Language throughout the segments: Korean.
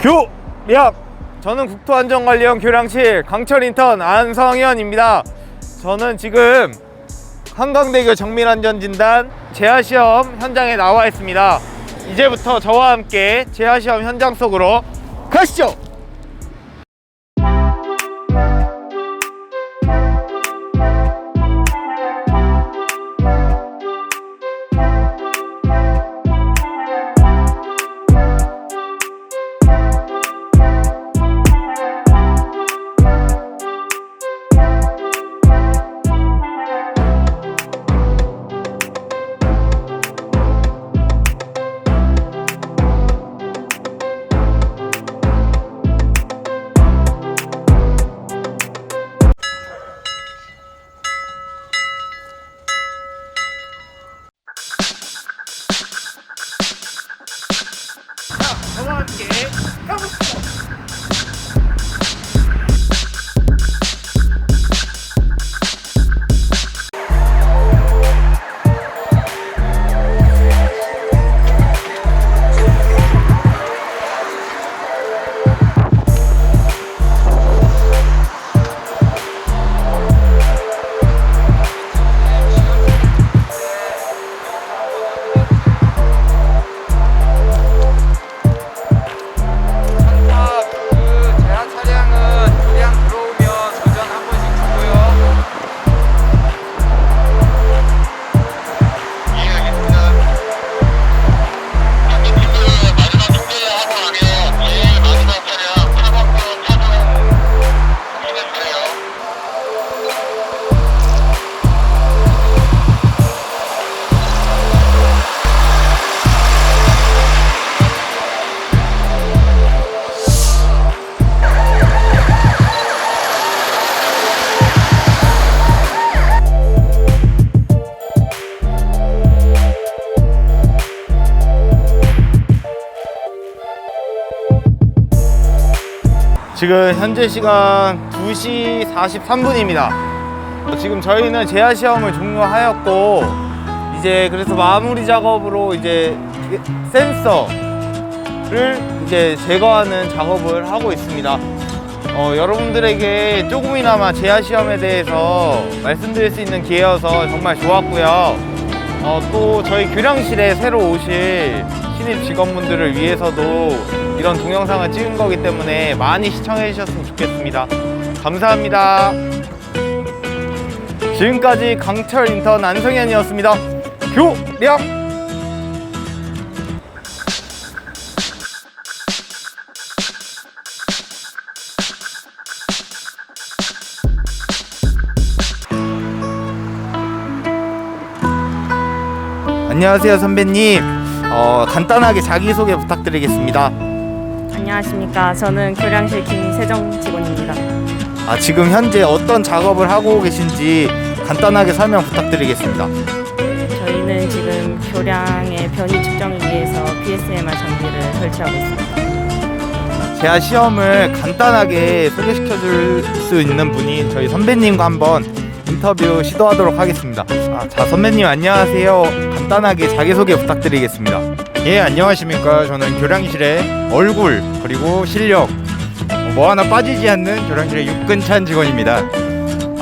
교량 저는 국토안전관리원 교량실 강철 인턴 안성현입니다. 저는 지금 한강대교 정밀안전진단 재하시험 현장에 나와 있습니다. 이제부터 저와 함께 재하시험 현장 속으로 가시죠. 지금 현재 시간 2시 43분입니다. 지금 저희는 재하 시험을 종료하였고 이제 그래서 마무리 작업으로 이제 센서를 이제 제거하는 작업을 하고 있습니다. 어, 여러분들에게 조금이나마 재하 시험에 대해서 말씀드릴 수 있는 기회여서 정말 좋았고요. 어, 또 저희 교량실에 새로 오실 신입 직원분들을 위해서도 이런 동영상을 찍은 거기 때문에 많이 시청해 주셨으면 좋겠습니다. 감사합니다. 지금까지 강철 인턴 안성현이었습니다. 교량! 안녕하세요 선배님. 어, 간단하게 자기소개 부탁드리겠습니다. 안녕하십니까. 저는 교량실 김세정 직원입니다. 아, 지금 현재 어떤 작업을 하고 계신지 간단하게 설명 부탁드리겠습니다. 저희는 지금 교량의 변이 측정을 위해서 BSMR 장비를 설치하고 있습니다. 제가 시험을 간단하게 소개시켜 줄 수 있는 분이 저희 선배님과 한번 인터뷰 시도하도록 하겠습니다. 아, 자, 선배님 안녕하세요. 간단하게 자기소개 부탁드리겠습니다. 예 안녕하십니까 저는 교량실의 얼굴 그리고 실력 뭐 하나 빠지지 않는 교량실의 육근찬 직원입니다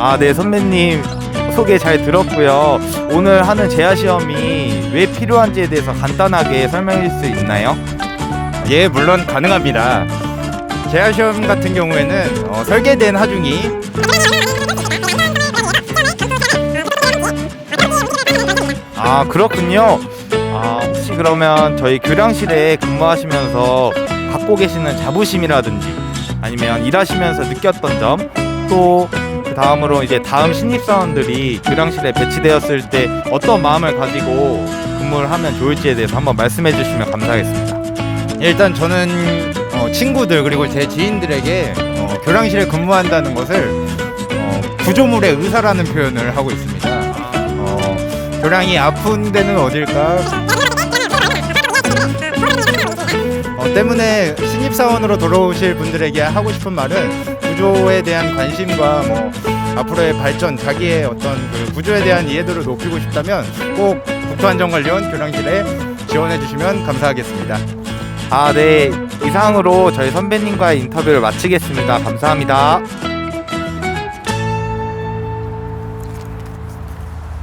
아, 네, 선배님 소개 잘 들었고요. 오늘 하는 재하 시험이 왜 필요한지에 대해서 간단하게 설명해 줄 수 있나요? 예 물론 가능합니다 재하 시험 같은 경우에는 어, 설계된 하중이 아 그렇군요. 아 그러면 저희 교량실에 근무하시면서 갖고 계시는 자부심이라든지 아니면 일하시면서 느꼈던 점 또 그 다음으로 이제 다음 신입사원들이 교량실에 배치되었을 때 어떤 마음을 가지고 근무를 하면 좋을지에 대해서 한번 말씀해 주시면 감사하겠습니다. 일단 저는 어, 친구들 그리고 제 지인들에게 어, 교량실에 근무한다는 것을 어, 구조물의 의사라는 표현을 하고 있습니다 어, 교량이 아픈 데는 어딜까 때문에 신입사원으로 돌아오실 분들에게 하고 싶은 말은 구조에 대한 관심과 뭐 앞으로의 발전, 자기의 어떤 그 구조에 대한 이해도를 높이고 싶다면 꼭 국토안전관리원 교량실에 지원해 주시면 감사하겠습니다. 아, 네. 이상으로 저희 선배님과의 인터뷰를 마치겠습니다. 감사합니다.